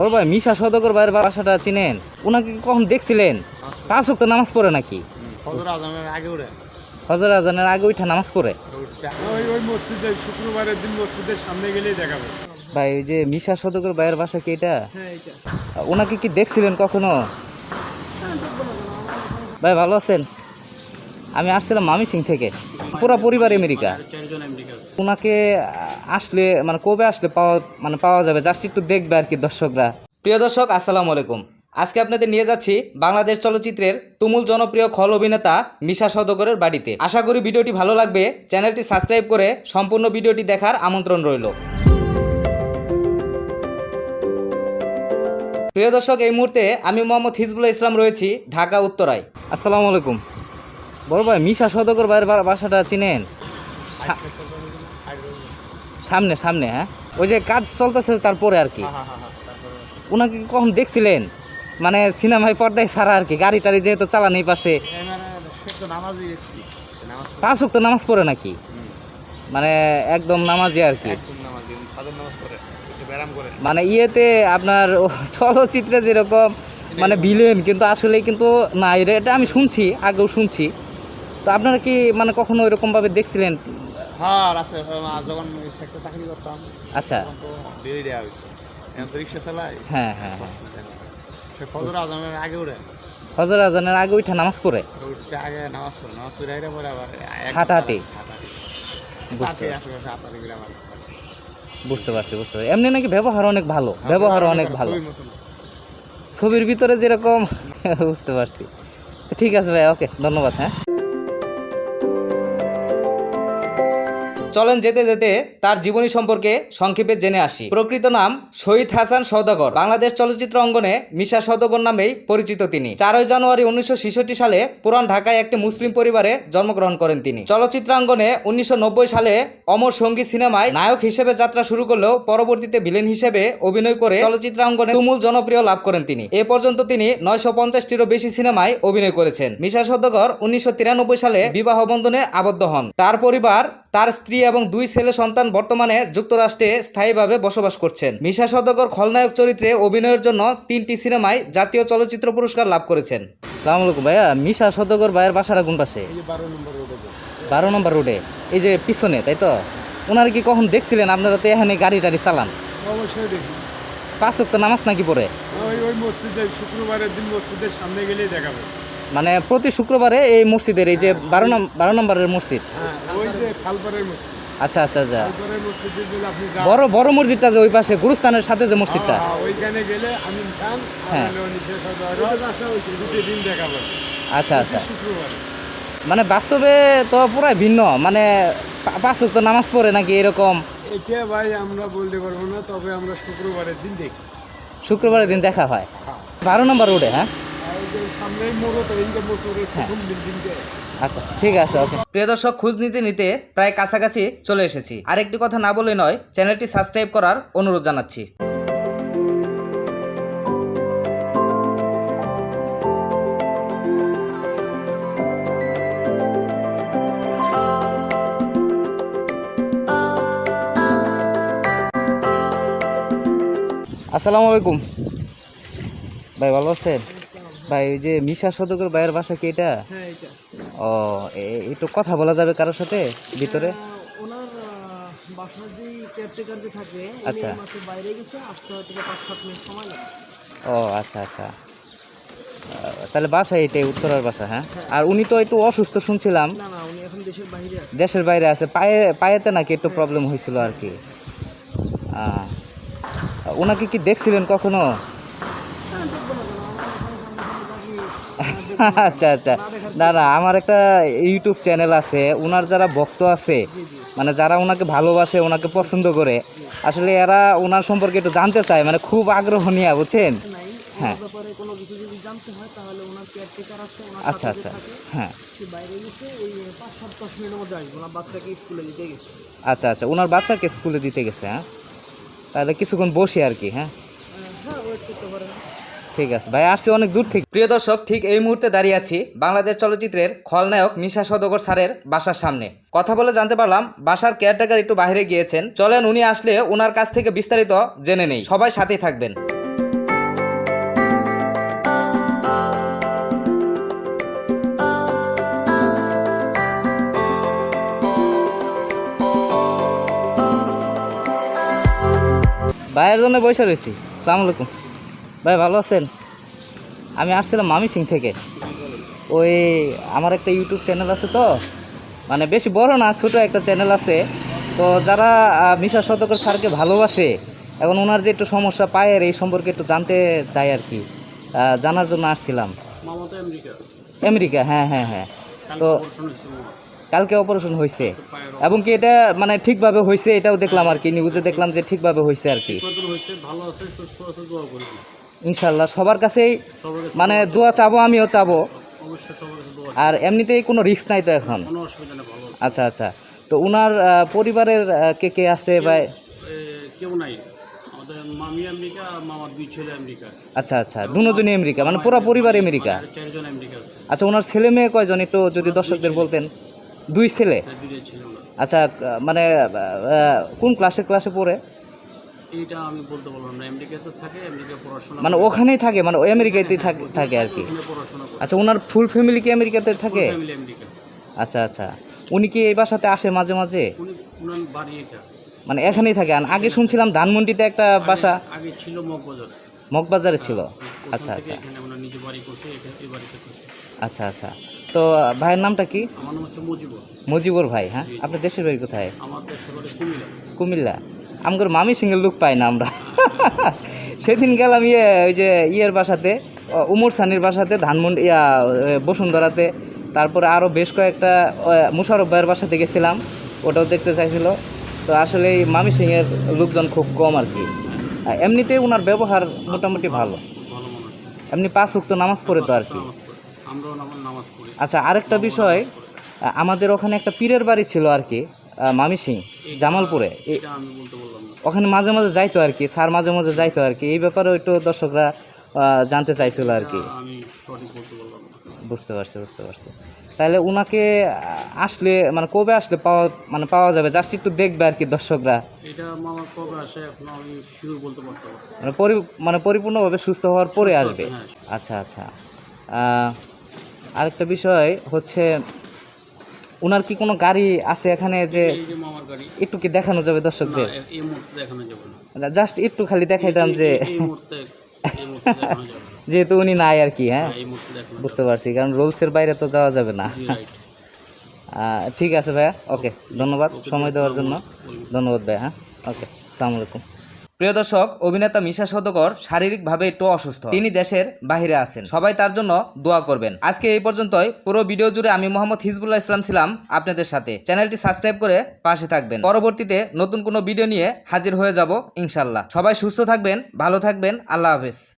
ওর ভাই মিশা সদগর ভাইয়ের বাসাটা চিনেন? ওনাকে কখন দেখছিলেন? পাঁচ তো নামাজ পড়ে নাকি? ফজর আজানের আগে উঠে। হজর আজানের আগে উঠা নামাজ পড়ে? ওই ওই মসজিদে শুক্রবারের দিন মসজিদের সামনে গেলেই দেখাবে। ভাই ওই যে মিশা সদগর ভাইয়ের বাসা কি এটা? হ্যাঁ ওনাকে কি দেখছিলেন কখনো? হ্যাঁ ভাই ভালো আছেন? আমি আসছিলাম মামি সিং থেকে। পুরো পরিবার আমেরিকা। ওনাকে আসলে মানে কবে আসলে পাওয়া মানে পাওয়া যাবে, জাস্ট একটু দেখবে আর কি দর্শকরা। প্রিয় দর্শক, আসসালামু আলাইকুম। আজকে আপনাদের নিয়ে যাচ্ছি বাংলাদেশ চলচ্চিত্রের তুমুল জনপ্রিয় খল অভিনেতা মিশা সদগরের বাড়িতে। আশা করি ভিডিওটি ভালো লাগবে। চ্যানেলটি সাবস্ক্রাইব করে সম্পূর্ণ ভিডিওটি দেখার আমন্ত্রণ রইল। প্রিয় দর্শক, এই মুহূর্তে আমি মোহাম্মদ হিজবুল্লাহ ইসলাম রয়েছি ঢাকা, উত্তরায়। আসসালামু আলাইকুম। বড় ভাই মিশা সদগর ভাইয়ের বাসাটা চিনেন? সামনে সামনে হ্যাঁ? ওই যে কাজ চলতেছে তারপরে আর কি। ওনাকে কখন দেখছিলেন? মানে সিনেমায় পর্দায় ছাড়া আর কি গাড়ি টাড়ি যেহেতু চালান এই পাশে। পাঁচ তো নামাজ পড়ে নাকি? মানে একদম নামাজি আর কি। মানে ইয়েতে আপনার চলচ্চিত্রে যেরকম মানে ভিলেন কিন্তু আসলে কিন্তু না এটা আমি শুনছি আগেও শুনছি। তো আপনারা কি মানে কখনো এরকমভাবে দেখছিলেন? হ্যাঁ যখন চাকরি করতাম আচ্ছা। রিক্সা চালাই হ্যাঁ হ্যাঁ হ্যাঁ। ফজর আজানের আগে উঠে। হজর আজানের আগে উঠে নামাজ পড়ে? আগে নামাজ পড়ে। নামাজ পড়ে আগে পরে আবার হাঁটাহাঁটি। বুঝতে বুঝতে পারছি বুঝতে পারছি। এমনি নাকি ব্যবহার অনেক ভালো। ব্যবহার অনেক ভালো। ছবির ভিতরে যেরকম বুঝতে পারছি। ঠিক আছে ভাই ওকে ধন্যবাদ হ্যাঁ। চলেন যেতে যেতে তার জীবনী সম্পর্কে সংক্ষেপে জেনে আসি। প্রকৃত নাম শহীদ হাসান সওদাগর। বাংলাদেশ চলচ্চিত্র অঙ্গনে মিশা সওদাগর নামেই পরিচিত তিনি। চারই জানুয়ারি উনিশশো ছেষট্টি সালে পুরান ঢাকায় একটি মুসলিম পরিবারে জন্মগ্রহণ করেন তিনি। চলচ্চিত্রাঙ্গনে উনিশশো সালে অমর সঙ্গী সিনেমায় নায়ক হিসেবে যাত্রা শুরু করলেও পরবর্তীতে ভিলেন হিসেবে অভিনয় করে চলচ্চিত্রাঙ্গনে তুমুল জনপ্রিয় লাভ করেন তিনি। এ পর্যন্ত তিনি নয়শো পঞ্চাশটিরও বেশি সিনেমায় অভিনয় করেছেন। মিশা সওদাগর উনিশশো সালে বিবাহ বন্ধনে আবদ্ধ হন। তার পরিবার তার স্ত্রী এবং দুই ছেলে সন্তান বর্তমানে যুক্তরাষ্ট্রে স্থায়ীভাবে বসবাস করছেন। মিশা সওদাগর খলনায়ক চরিত্রে অভিনয়ের জন্য তিনটি সিনেমায় জাতীয় চলচ্চিত্র পুরস্কার লাভ করেছেন। সালাম আলাইকুম ভাইয়া মিশা সওদাগর ভাইয়ের বাসাটা কোন পাশে? বারো নম্বর রোডে এই যে পিছনে তাই তো? ওনারা কি কখন দেখছিলেন? আপনারা তো এখানে গাড়ি টাড়ি চালান। অবশ্যই দেখি। পাঁচ তো নামাজ নাকি পড়ে? ওই ওই মসজিদে শুক্রবারের দিন মসজিদের সামনে গেলেই দেখাবে। মানে প্রতি শুক্রবারে এই মসজিদের এই যে বারো বারো নম্বরের মসজিদ? হ্যাঁ মসজিদ। আচ্ছা আচ্ছা আচ্ছা। বড় বড় মসজিদটা যে ওই পাশে গুরুস্থানের সাথে যে মসজিদটা? হ্যাঁ, ওইখানে গেলে আমিন হ্যাঁ। আচ্ছা আচ্ছা। মানে বাস্তবে তো পুরাই ভিন্ন মানে পাঁচ তো নামাজ পড়ে নাকি এরকম? এটা ভাই আমরা বলতে পারব না তবে আমরা শুক্রবারের দিন দেখি। শুক্রবারের দিন দেখা হয়। বারো নম্বর রোডে হ্যাঁ? আর ওই যে সামনেই মোড় তো ইনকাম বছরের প্রথম বিল্ডিংটা। আচ্ছা ঠিক আছে ওকে। প্রিয় দর্শক খোঁজ নিতে নিতে প্রায় কাছাকাছি চলে এসেছি। আর একটি কথা না বলে নয় চ্যানেলটি সাবস্ক্রাইব করার অনুরোধ জানাচ্ছি। আসসালামু আলাইকুম। ভাই ভালো আছেন? ভাই ওই যে মিশা সদগর ভাইয়ের বাসা কি এটা? হ্যাঁ ও একটু কথা বলা যাবে কারোর সাথে ভিতরে? ওনার বাসার যে কেয়ারটেকার যে থাকে আচ্ছা। বাইরে গেছে আসতে হয়তো পাঁচ সাত মিনিট সময় লাগে। ও আচ্ছা আচ্ছা। তাহলে বাসা এটাই উত্তরার বাসা হ্যাঁ? আর উনি তো একটু অসুস্থ শুনছিলাম। দেশের বাইরে আছে। পায়ে পায়েতে নাকি একটু প্রবলেম হয়েছিল আর কি? ওনাকে কি দেখছিলেন কখনো হ্যাঁ দেখব না কেন আমার এখন সামনাসামনি বাকি, আহ, দেখব না। আচ্ছা আচ্ছা। না না, আমার একটা ইউটিউব চ্যানেল আছে ওনার যারা ভক্ত আছে মানে যারা ওনাকে ভালোবাসে ওনাকে পছন্দ করে, আসলে এরা ওনার সম্পর্কে একটু জানতে চায় মানে খুব আগ্রহ নিয়ে, বুঝছেন? হ্যাঁ। আচ্ছা আচ্ছা হ্যাঁ। আচ্ছা আচ্ছা ওনার বাচ্চাকে স্কুলে দিতে গেছে হ্যাঁ? তাহলে কিছুক্ষণ বসে আর কি হ্যাঁ? ঠিক আছে, ভাই, আসছি অনেক দূর থেকে। প্রিয় দর্শক, ঠিক এই মুহূর্তে দাঁড়িয়ে আছি বাংলাদেশ চলচ্চিত্রের খলনায়ক মিশা সদগর স্যারের বাসার সামনে। কথা বলে জানতে পারলাম, বাসার কেয়ারটেকার একটু বাইরে গিয়েছেন। চলেন, উনি আসলে ওনার কাছ থেকে বিস্তারিত জেনে নেই। সবাই সাথেই থাকবেন। ভাইয়ের জন্য বসে রয়েছি। ভাই ভালো আছেন? আমি আসছিলাম মামি সিং থেকে। ওই আমার একটা ইউটিউব চ্যানেল আছে তো মানে বেশি বড় না ছোট একটা চ্যানেল আছে। তো যারা মিশা সদকর স্যারকে ভালোবাসে এখন ওনার যে একটু সমস্যা পায়ের এই সম্পর্কে একটু জানতে চাই আর কি। জানার জন্য আসছিলাম। আমেরিকা? হ্যাঁ হ্যাঁ হ্যাঁ। তো কালকে অপারেশন হয়েছে। এবং কি এটা মানে ঠিকভাবে হয়েছে এটাও দেখলাম আর কি নিউজে দেখলাম যে ঠিকভাবে হয়েছে আর কি। ভালো আছে সুস্থ আছে ইনশাল্লাহ সবার কাছেই মানে দোয়া চাবো আমিও চাবো। আর এমনিতেই কোনো রিস্ক নাই তো এখন? আচ্ছা আচ্ছা। তো আহ, পরিবারের কে কে আছে বা কেউ নাই। মামি আমেরিকা মামার দুই ছেলে আমেরিকা। আচ্ছা আচ্ছা দুজনই আমেরিকা মানে পুরো পরিবার আমেরিকা? চারজন আমেরিকা আচ্ছা ওনার ছেলে মেয়ে কয়জন? একটু যদি দর্শকদের বলতেন। দুই ছেলে? ওরা। আচ্ছা মানে কোন ক্লাসে ক্লাসে পড়ে? এইটা আমি বলতে পারলাম না। আমেরিকাতে থাকে আমেরিকা পড়াশোনা মানে ওখানেই থাকে মানে ওই আমেরিকাতেই থাকে থাকে আর কি। পড়াশোনা করে। আচ্ছা ওনার ফুল ফ্যামিলি কি আমেরিকাতে থাকে? Family America. আচ্ছা আচ্ছা। উনি কি এই বাসাতে আসে মাঝে মাঝে? উনি উনার বাড়ি এটা। মানে এখানেই থাকে। আর আগে শুনছিলাম ধানমন্ডিতে একটা বাসা। আগে ছিল মগবাজার। মগবাজারে ছিল। আচ্ছা আচ্ছা। এখানে আমরা নিজে বাড়ি করছি এখানে এই বাড়িতে করছি। আচ্ছা আচ্ছা। তো ভাইয়ের নামটা কি? আমার নাম হচ্ছে মুজিবুর। মুজিবুর ভাই হ্যাঁ? আপনার দেশের বাড়ি কোথায়? আমার দেশে বাড়ি কুমিল্লা। কুমিল্লা। আমগর মামি সিংহের লোক পাই না আমরা। সেদিন গেলাম ইয়ে ওই যে ইয়ের বাসাতে উমর সানির বাসাতে, ধানমন্ডি, ইয়া বসুন্ধরাতে। তারপরে আরও বেশ কয়েকটা মুশারফ ভাইয়ের বাসাতে গেছিলাম। ওটাও দেখতে চাইছিল। তো আসলে এই মামি সিংয়ের লোকজন খুব কম আর কি। এমনিতে ওনার ব্যবহার মোটামুটি ভালো। এমনি পাঁচ উক্ত নামাজ পড়ে তো আর কি। আচ্ছা আরেকটা বিষয়, আমাদের ওখানে একটা পীরের বাড়ি ছিল আর কি মামি সিং, জামালপুরে। ওখানে মাঝে মাঝে যাইতো আর কি স্যার মাঝে মাঝে যাইতো আর কি। এই ব্যাপারেও একটু দর্শকরা জানতে চাইছিল আর কি। বুঝতে পারছি বুঝতে পারছি। তাহলে ওনাকে আসলে মানে কবে আসলে পাওয়া মানে পাওয়া যাবে? জাস্ট একটু দেখবে আর কি দর্শকরা। মানে পরি মানে পরিপূর্ণভাবে সুস্থ হওয়ার পরে আসবে। হ্যাঁ। আচ্ছা আচ্ছা। আরেকটা বিষয় হচ্ছে উনার কি কোনো গাড়ি আছে এখানে যে একটু কি দেখানো যাবে দর্শকদের? জাস্ট একটু খালি দেখাইতাম যে যেহেতু উনি নাই আর কি হ্যাঁ? বুঝতে পারছি কারণ রোলসের বাইরে তো যাওয়া যাবে না। ঠিক আছে ভাইয়া ওকে ধন্যবাদ সময় দেওয়ার জন্য। ধন্যবাদ ভাইয়া হ্যাঁ? ওকে সালাম আলাইকুম। প্রিয় দর্শক, অভিনেতা মিশা সদকর শারীরিকভাবে একটু অসুস্থ। তিনি দেশের বাহিরে আছেন। সবাই তার জন্য দোয়া করবেন। আজকে এই পর্যন্তই। পুরো ভিডিও জুড়ে আমি মোহাম্মদ হিজবুল্লাহ ইসলাম ছিলাম আপনাদের সাথে। চ্যানেলটি সাবস্ক্রাইব করে পাশে থাকবেন। পরবর্তীতে নতুন কোনো ভিডিও নিয়ে হাজির হয়ে যাব ইনশাল্লাহ সবাই সুস্থ থাকবেন, ভালো থাকবেন। আল্লাহ হাফেজ।